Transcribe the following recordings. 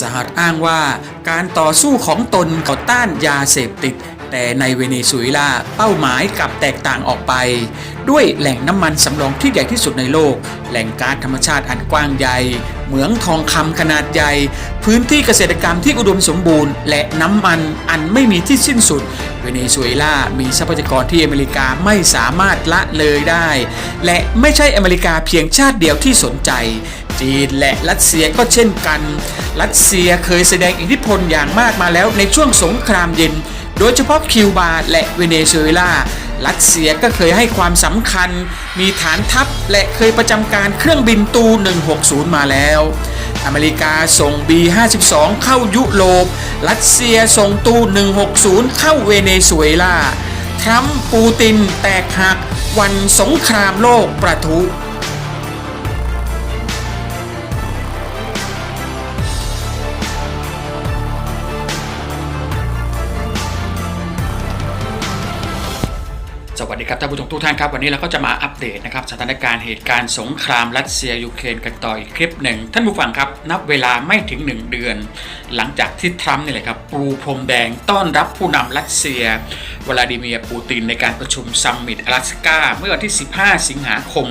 สหรัฐอ้างว่าการต่อสู้ของตนต่อต้านยาเสพติด แต่ในเวเนซุเอลาเป้าหมายกลับแตกต่างออกไป ด้วยแหล่งน้ำมันสำรองที่ใหญ่ที่สุดในโลก แหล่งก๊าซธรรมชาติอันกว้างใหญ่เหมืองทองคำขนาดใหญ่ พื้นที่เกษตรกรรมที่อุดมสมบูรณ์ และน้ำมันอันไม่มีที่สิ้นสุด เวเนซุเอลา มีทรัพยากรที่อเมริกาไม่สามารถละเลยได้ และไม่ใช่อเมริกาเพียงชาติเดียวที่สนใจ จีนและรัสเซียก็เช่นกัน รัสเซียเคยแสดงอิทธิพลอย่างมากมาแล้วในช่วงสงครามเย็น โดยเฉพาะคิวบาและเวเนซุเอลารัสเซียก็เคยให้ความสำคัญ มีฐานทัพและเคยประจำการเครื่องบินตู 160 มาแล้ว อเมริกาส่ง B52 เข้ายุโรป รัสเซียส่งตู 160 เข้าเวเนซุเอลา ทรัมป์ปูตินแตกหักวันสงครามโลกประทุ ดีครับท่านผู้ชมทุกท่านครับวันนี้เราก็จะมาอัปเดตนะครับสถานการณ์เหตุการณ์สงครามรัสเซียยูเครนกันต่ออีกคลิปหนึ่งท่านผู้ฟังครับนับเวลาไม่ถึง 1 เดือน หลังจากที่ทรัมป์นี่แหละครับปูพรมแดงต้อนรับผู้นำรัสเซียวลาดิเมียร์ปูตินในการประชุมซัมมิตอลาสกาเมื่อวันที่ 15 สิงหาคม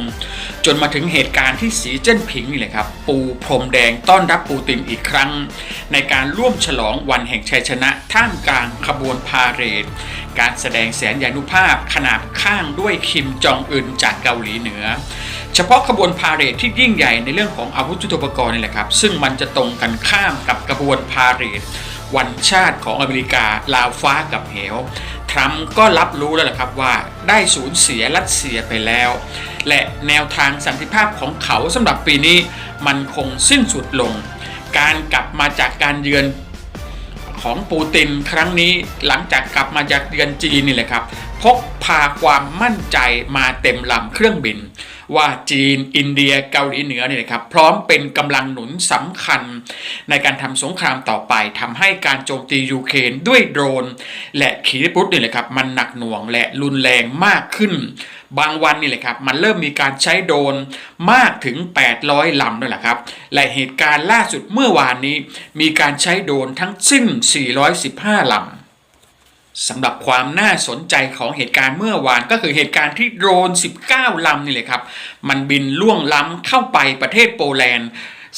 จนมาถึงเหตุการณ์ที่สีเจิ้นผิงนี่แหละครับปูพรมแดงต้อนรับปูตินอีกครั้ง ในการร่วมฉลองวันแห่งชัยชนะท่ามกลางขบวนพาเหรด การแสดงแสนยานุภาพขนาดข้างด้วยคิมจองอึนจากเกาหลีเหนือ เฉพาะขบวนพาเหรดที่ยิ่งใหญ่ในเรื่องของอาวุธยุทโธปกรณ์นี่แหละครับ ซึ่งมันจะตรงกันข้ามกับกระบวนพาเหรดวันชาติของอเมริกาลาวฟ้ากับเหวทรัมป์ก็รับรู้แล้วแหละครับว่าได้สูญเสียรัสเซียไปแล้ว และแนวทางสันติภาพของเขาสำหรับปีนี้มันคงสิ้นสุดลง การกลับมาจากการเยือน ของปูตินครั้งนี้หลังจากกลับมาจากเดือนจีนนี่แหละครับ พกพาความมั่นใจมาเต็มลำเครื่องบิน ว่าจีนอินเดียเกาหลีเหนือเนี่ยนะครับ พร้อมเป็นกำลังหนุนสำคัญ ในการทำสงครามต่อไปทำให้การโจมตียูเครนด้วยโดรน และขีปนาวุธนี่แหละครับ มันหนักหน่วงและรุนแรงมากขึ้น บางวันนี่แหละครับมันเริ่มมีการใช้โดนมากถึง 800 ลำด้วยแหละครับ และเหตุการณ์ล่าสุดเมื่อวานนี้ มีการใช้โดนทั้งสิ้น 415 ลำสำหรับความน่าสนใจของเหตุการณ์เมื่อวานก็คือเหตุการณ์ที่โดรน 19 ลำนี่เลยครับ มันบินล่วงล้ำเข้าไปประเทศโปแลนด์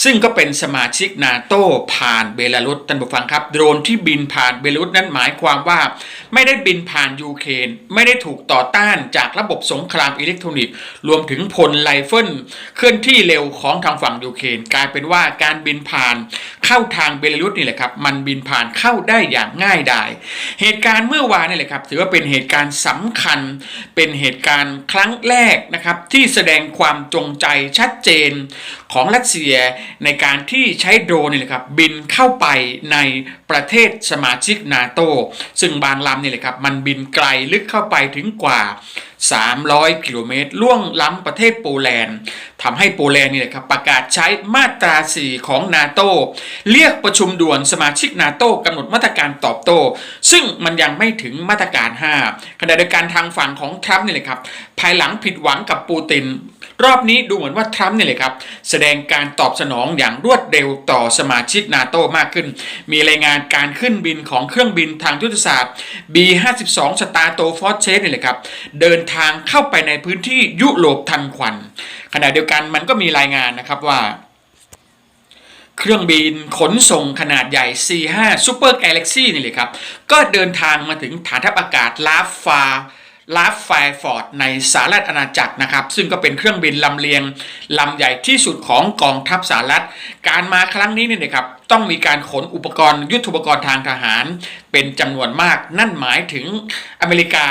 ซึ่งก็เป็นสมาชิกนาโต้ผ่านเบลารุสท่านผู้ฟังครับ โดรนที่บินผ่านเบลารุสนั้นหมายความว่า ไม่ได้บินผ่านยูเครนไม่ได้ถูกต่อต้านจากระบบสงครามอิเล็กทรอนิกส์ รวมถึงพลไลเฟิลเคลื่อนที่เร็วของทางฝั่งยูเครนกลายเป็นว่าการบินผ่านเข้าทางเบลารุสนี่แหละครับ มันบินผ่านเข้าได้อย่างง่ายดายเหตุการณ์เมื่อวานนี่แหละครับ ถือว่าเป็นเหตุการณ์สำคัญ เป็นเหตุการณ์ครั้งแรกนะครับที่แสดงความจงใจชัดเจนของรัสเซียในการที่ใช้โดรนนี่แหละครับบินเข้าไปในประเทศสมาชิกนาโตซึ่งบางลำนี่แหละครับมันบินไกลลึกเข้าไปถึงกว่า 300 กิโลเมตร ล่วงล้ำประเทศโปแลนด์ทำให้โปแลนด์นี่แหละครับประกาศใช้มาตรา 4 ของนาโตเรียกประชุมด่วนสมาชิกนาโตกำหนดมาตรการตอบโต้ ซึ่งมันยังไม่ถึงมาตรการ 5 ขณะเดียวกันทางฝั่งของทรัมป์นี่แหละครับภายหลังผิดหวังกับปูติน รอบนี้ดูเหมือนว่าทรัมป์นี่เลยครับ แสดงการตอบสนองอย่างรวดเร็วต่อสมาชิกนาโตมากขึ้น มีรายงานการขึ้นบินของเครื่องบินทางยุทธศาสตร์ B52 สตาร์โตฟอร์เชสนี่แหละครับ เดินทางเข้าไปในพื้นที่ยุโรปทันควัน ขณะเดียวกันมันก็มีรายงานนะครับว่าเครื่องบินขนส่งขนาดใหญ่ C5 Super Galaxy นี่เลยครับ ก็เดินทางมาถึงฐานทัพอากาศลาฟฟา ลาฟไฟฟอร์ดในสหรัฐอาณาจักรนะครับ ซึ่งก็เป็นเครื่องบินลำเลียงลำใหญ่ที่สุดของกองทัพสหรัฐ การมาครั้งนี้เนี่ยนะครับต้องมีการขนอุปกรณ์ยุทโธปกรณ์ทางทหาร เป็นจำนวนมาก นั่นหมายถึงอเมริกา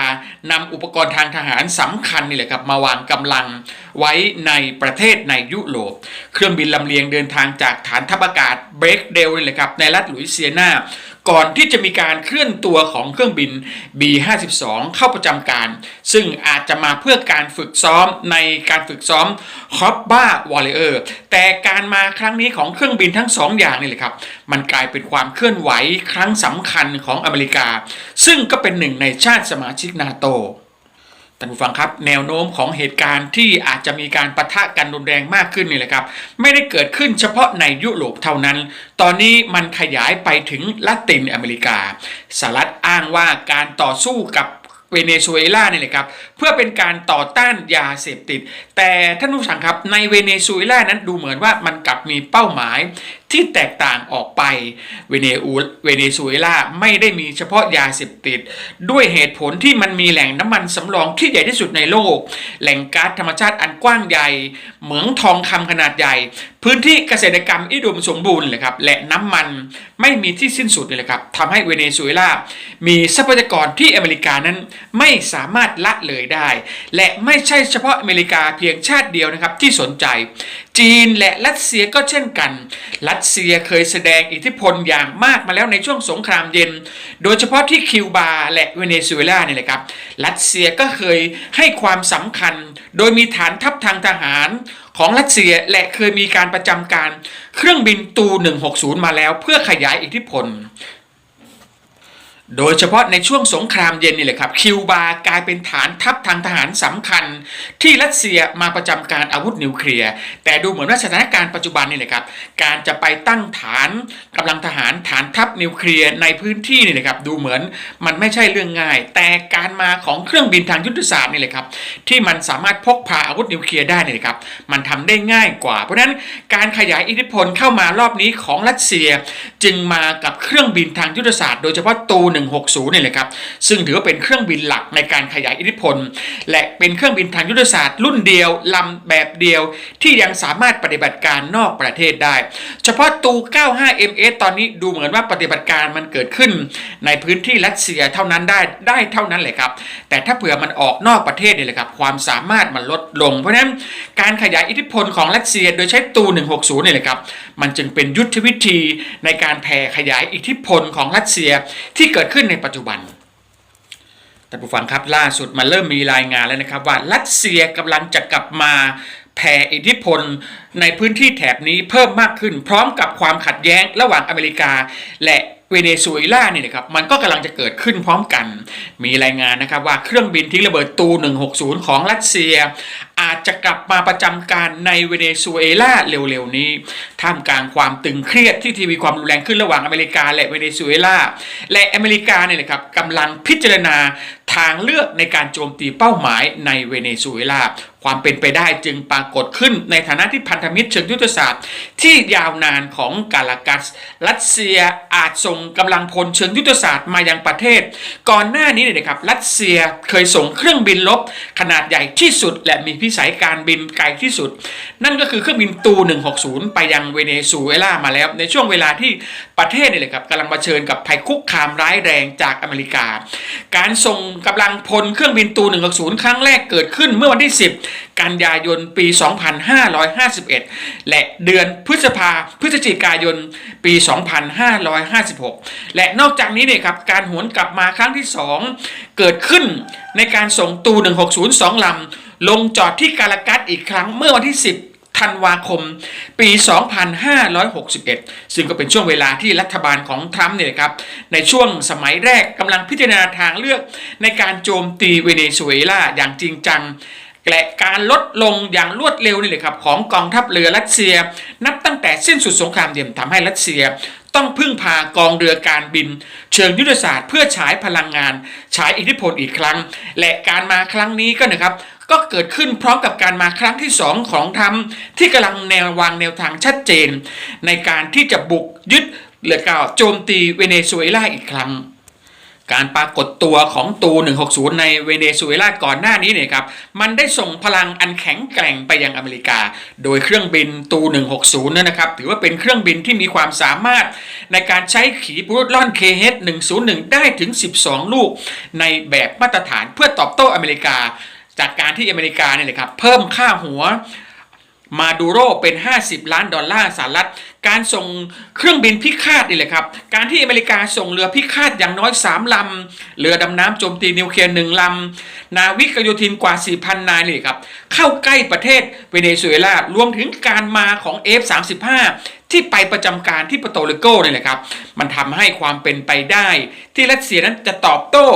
นำอุปกรณ์ทางทหารสำคัญนี่แหละครับมาวางกำลังไว้ในประเทศในยุโรป เครื่องบินลำเลียงเดินทางจากฐานทัพอากาศเบรกเดลนี่แหละครับในรัฐหลุยเซียนา ก่อนที่จะมีการเคลื่อนตัวของเครื่องบิน B52 เข้าประจำการ ซึ่งอาจจะมาเพื่อการฝึกซ้อมในการฝึกซ้อมคอปบ้าวอลเลอร์แต่การมาครั้งนี้ของเครื่องบินทั้งสองอย่างนี่แหละครับ มันกลายเป็นความเคลื่อนไหวครั้งสำคัญของอเมริกา ซึ่งก็เป็นหนึ่งในชาติสมาชิกนาโต ท่านผู้ฟังครับแนวโน้มของเหตุการณ์ที่อาจจะมีการปะทะกันรุนแรงมากขึ้นนี่แหละครับ ไม่ได้เกิดขึ้นเฉพาะในยุโรปเท่านั้น ตอนนี้มันขยายไปถึงละตินอเมริกาสหรัฐอ้างว่าการต่อสู้กับเวเนซุเอลาเนี่ยแหละครับเพื่อเป็นการต่อต้านยาเสพติด แต่ท่านผู้ฟังครับในเวเนซุเอลานั้นดูเหมือนว่ามันกลับมีเป้าหมายที่แตกต่างออกไปเวเนอูเวเนซุเอลาไม่ได้มีเฉพาะยาเสพติด ด้วยเหตุผลที่มันมีแหล่งน้ำมันสำรองที่ใหญ่ที่สุดในโลก แหล่งก๊าซธรรมชาติอันกว้างใหญ่ เหมืองทองคำขนาดใหญ่ พื้นที่เกษตรกรรมอิดมสมบูรณ์เลยครับและน้ำมันไม่มีที่สิ้นสุดเลยครับทำให้เวเนซุเอลา มีทรัพยากรที่อเมริกานั้นไม่สามารถละเลยได้ และไม่ใช่เฉพาะอเมริกาเพียงชาติเดียวนะครับที่สนใจ จีนและรัสเซียก็เช่นกัน รัสเซียเคยแสดงอิทธิพลอย่างมากมาแล้วในช่วงสงครามเย็น โดยเฉพาะที่คิวบาและเวเนซุเอลาเนี่ยแหละครับ รัสเซียก็เคยให้ความสำคัญ โดยมีฐานทัพทางทหารของรัสเซียและเคยมีการประจำการเครื่องบินตู 160 มาแล้วเพื่อขยายอิทธิพล โดยเฉพาะในช่วงสงครามเย็นนี่แหละครับคิวบากลายเป็นฐานทัพทางทหารสำคัญ ที่รัสเซียมาประจำการอาวุธนิวเคลียร์ แต่ดูเหมือนว่าสถานการณ์ปัจจุบันนี่แหละครับการจะไปตั้งฐานกำลังทหารฐานทัพนิวเคลียร์ในพื้นที่นี่แหละครับดูเหมือนมันไม่ใช่เรื่องง่าย แต่การมาของเครื่องบินทางยุทธศาสตร์นี่แหละครับที่มันสามารถพกพาอาวุธนิวเคลียร์ได้นี่แหละครับมันทำได้ง่ายกว่า เพราะฉะนั้นการขยายอิทธิพลเข้ามารอบนี้ของรัสเซีย จึงมากับเครื่องบินทางยุทธศาสตร์ โดยเฉพาะตูน160เนี่ยเลยครับซึ่งถือว่าเป็นเครื่องบินหลักในการขยายอิทธิพล และเป็นเครื่องบินทางยุทธศาสตร์รุ่นเดียวลำแบบเดียว ที่ยังสามารถปฏิบัติการนอกประเทศได้ เฉพาะตู 95MS ตอนนี้ดูเหมือนว่าปฏิบัติการมันเกิดขึ้น ในพื้นที่รัสเซียเท่านั้นได้ได้เท่านั้นเลยครับ แต่ถ้าเผื่อมันออกนอกประเทศเนี่ยเลยครับความสามารถมันลดลง เพราะฉะนั้นการขยายอิทธิพลของรัสเซียโดยใช้ตู 160เนี่ยเลยครับมันจึงเป็นยุทธวิธีในการแผ่ขยายอิทธิพลของรัสเซียที่เกิดขึ้นในปัจจุบันท่านผู้ฟังครับล่าสุดมาเริ่มมีรายงานแล้วนะครับ ว่ารัสเซียกำลังจะกลับมาแผ่อิทธิพลในพื้นที่แถบนี้เพิ่มมากขึ้น พร้อมกับความขัดแย้งระหว่างอเมริกา และ เวเนซุเอลาเนี่ยนะครับมันก็กำลังจะเกิดขึ้นพร้อมกัน มีรายงานนะครับว่าเครื่องบินทิ้งระเบิดตู 160 ของรัสเซีย อาจจะกลับมาประจำการในเวเนซุเอลาเร็วๆนี้ ท่ามกลางความตึงเครียดที่ทีวีความรุนแรงขึ้นระหว่างอเมริกาและเวเนซุเอลาและอเมริกาเนี่ยนะครับกำลังพิจารณาทางเลือกในการโจมตีเป้าหมายในเวเนซุเอลา ความเป็นไปได้จึงปรากฏขึ้นในฐานะที่พันธมิตรเชิงยุทธศาสตร์ ที่ยาวนานของกาลากัส รัสเซียอาจส่งกำลังพลเชิงยุทธศาสตร์มายังประเทศ ก่อนหน้านี้เนี่ยนะครับรัสเซียเคยส่งเครื่องบินลบขนาดใหญ่ที่สุด และมีพิสัยการบินไกลที่สุด นั่นก็คือเครื่องบินตู 160 ไปยังเวเนซุเอลามาแล้ว ในช่วงเวลาที่ประเทศเนี่ยแหละครับกำลังเผชิญกับภัยคุกคามร้ายแรงจากอเมริกา การส่งกำลังพลเครื่องบินตู 160 ครั้งแรกเกิดขึ้นเมื่อวันที่ 10กันยายนปี 2551 และเดือนพฤษภาพฤศจิกายนปี 2556 และนอกจากนี้เนี่ยครับการหวนกลับมาครั้งที่ 2 เกิดขึ้นในการส่งตู 160 2 ลำ ลงจอดที่กาลกัสอีกครั้งเมื่อวันที่ 10ธันวาคมปี 2561 ซึ่งก็เป็นช่วงเวลาที่รัฐบาลของทรัมป์เนี่ยครับ ในช่วงสมัยแรกกำลังพิจารณาทางเลือกในการโจมตีเวเนซุเอลาอย่างจริงจัง และการลดลงอย่างรวดเร็วนี่เลยครับของกองทัพเรือรัสเซีย นับตั้งแต่สิ้นสุดสงครามเย็นทำให้รัสเซีย ต้องพึ่งพากองเรือการบิน เชิงยุทธศาสตร์เพื่อฉายพลังงานฉายอิทธิพลอีกครั้ง และการมาครั้งนี้ก็นะครับก็เกิดขึ้นพร้อมกับการมาครั้งที่สองของทรัมป์ที่กำลังแนววางแนวทางชัดเจน ในการที่จะบุกยึดหรือก็โจมตีเวเนซุเอลาอีกครั้ง การปรากฏตัวของตู 160 ในเวเนซุเอลาก่อนหน้านี้เนี่ยครับ มันได้ส่งพลังอันแข็งแกร่งไปยังอเมริกา โดยเครื่องบินตู 160นั่นนะครับ ถือว่าเป็นเครื่องบินที่มีความสามารถ ในการใช้ขีปนาวุธล่อน KH-101 ได้ถึง 12 ลูก ในแบบมาตรฐานเพื่อตอบโต้อเมริกา จากการที่อเมริกาเนี่ยเลยครับเพิ่มค่าหัวมาดูโรเป็น 50 ล้านดอลลาร์สหรัฐ การส่งเครื่องบินพิฆาตนี่แหละครับ การที่อเมริกาส่งเรือพิฆาตอย่างน้อย 3 ลำ เรือดำน้ำโจมตีนิวเคลียร์หนึ่งลำ นาวิกโยธินกว่า 4,000 นายนี่ครับ เข้าใกล้ประเทศเวเนซุเอลารวมถึงการมาของ F-35 ที่ไปประจำการที่ปโตริโกนี่แหละครับ มันทำให้ความเป็นไปได้ ที่รัสเซียนั้นจะตอบโต้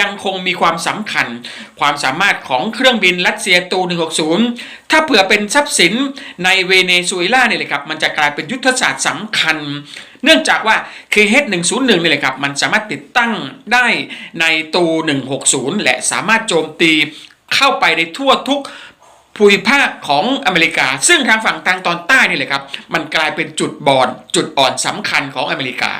ยังคงมีความสำคัญ ความสามารถของเครื่องบินรัสเซียตู 160 ถ้าเผื่อเป็นทรัพย์สินในเวเนซุเอลาเนี่ยเลยครับ มันจะกลายเป็นยุทธศาสตร์สำคัญ เนื่องจากว่า KH101 นี่เลยครับ มันสามารถติดตั้งได้ในตู 160 และสามารถโจมตีเข้าไปในทั่วทุก ภูมิภาคของอเมริกา ซึ่งทางฝั่งทางตอนใต้นี่แหละครับ มันกลายเป็นจุดบอดจุดอ่อนสำคัญของอเมริกา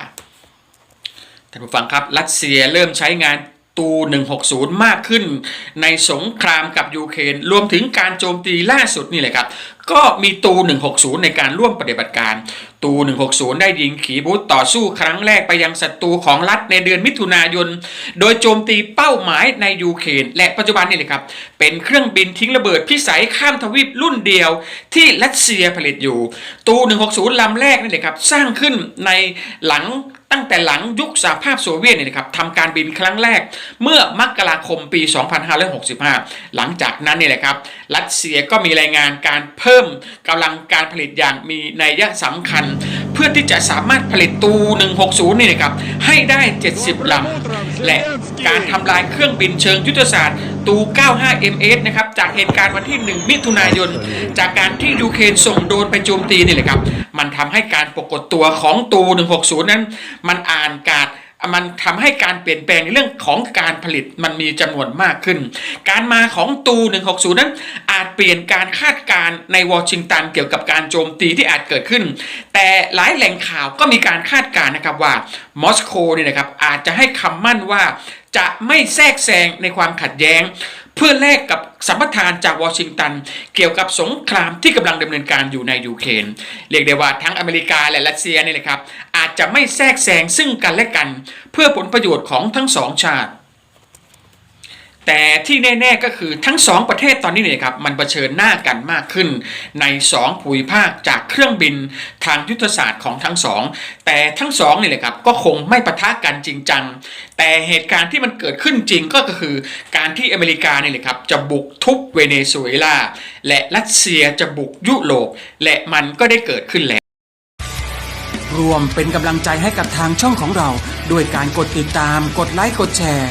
ท่านผู้ฟังครับ รัสเซียเริ่มใช้งานตู160 มากขึ้น ในสงครามกับยูเครนรวมถึงการโจมตีล่าสุดนี่แหละครับ ก็มีตู 160 ในการร่วมปฏิบัติการ ตู 160 ได้ยิงขีบูตต่อสู้ครั้งแรกไปยังศัตรูของรัฐในเดือนมิถุนายน โดยโจมตีเป้าหมายในยูเครนและปัจจุบันนี่เลยครับ เป็นเครื่องบินทิ้งระเบิดพิสัยข้ามทวีปรุ่นเดียวที่รัสเซียผลิตอยู่ ตู 160 ลำแรกนี่เลยครับ สร้างขึ้นในหลังตั้งแต่หลังยุคสหภาพโซเวียตเนี่ยนะครับทำการบินครั้งแรกเมื่อมกราคมปี 2565 หลังจากนั้นเนี่ยแหละครับ รัสเซียก็มีรายงานการเพิ่มกำลังการผลิตอย่างมีนัยสำคัญ เพื่อที่จะสามารถผลิตตู 160 นี่นะครับ ให้ได้ 70 ลำ และการทำลายเครื่องบินเชิงยุทธศาสตร์ตู 95MS นะครับ จากเหตุการณ์วันที่ 1 มิถุนายน จากการที่ยูเครนส่งโดรนไปโจมตีนี่แหละครับ มันทำให้การปรากฏตัวของตู 160 นั้น มันอ่านการ มันทำให้การเปลี่ยนแปลงในเรื่องของการผลิตมันมีจำนวนมากขึ้น การมาของตู 160 นั้นอาจเปลี่ยนการคาดการณ์ในวอชิงตันเกี่ยวกับการโจมตีที่อาจเกิดขึ้น แต่หลายแหล่งข่าวก็มีการคาดการณ์นะครับว่ามอสโกเนี่ยนะครับอาจจะให้คำมั่นว่าจะไม่แทรกแซงในความขัดแย้ง เพื่อแลกกับสัมปทานจากวอชิงตัน เกี่ยวกับสงครามที่กำลังดำเนินการอยู่ในยูเครนเรียกได้ว่าทั้งอเมริกาและรัสเซียนี่แหละครับอาจจะไม่แทรกแซงซึ่งกันและกัน เพื่อผลประโยชน์ของทั้งสองชาติ แต่ที่แน่ๆก็คือทั้งสองประเทศตอนนี้เนี่ยครับมันเผชิญหน้ากันมากขึ้น ในสองภูมิภาคจากเครื่องบินทางยุทธศาสตร์ของทั้งสองแต่ทั้งสองนี่แหละครับก็คงไม่ปะทะกันจริงจังแต่เหตุการณ์ที่มันเกิดขึ้นจริงก็คือ การที่อเมริกานี่แหละครับจะบุกทุบเวเนซุเอลา และรัสเซียจะบุกยุโรปและมันก็ได้เกิดขึ้นแล้วรวมเป็นกำลังใจให้กับทางช่องของเรา ด้วยการกดติดตามกดไลค์กดแชร์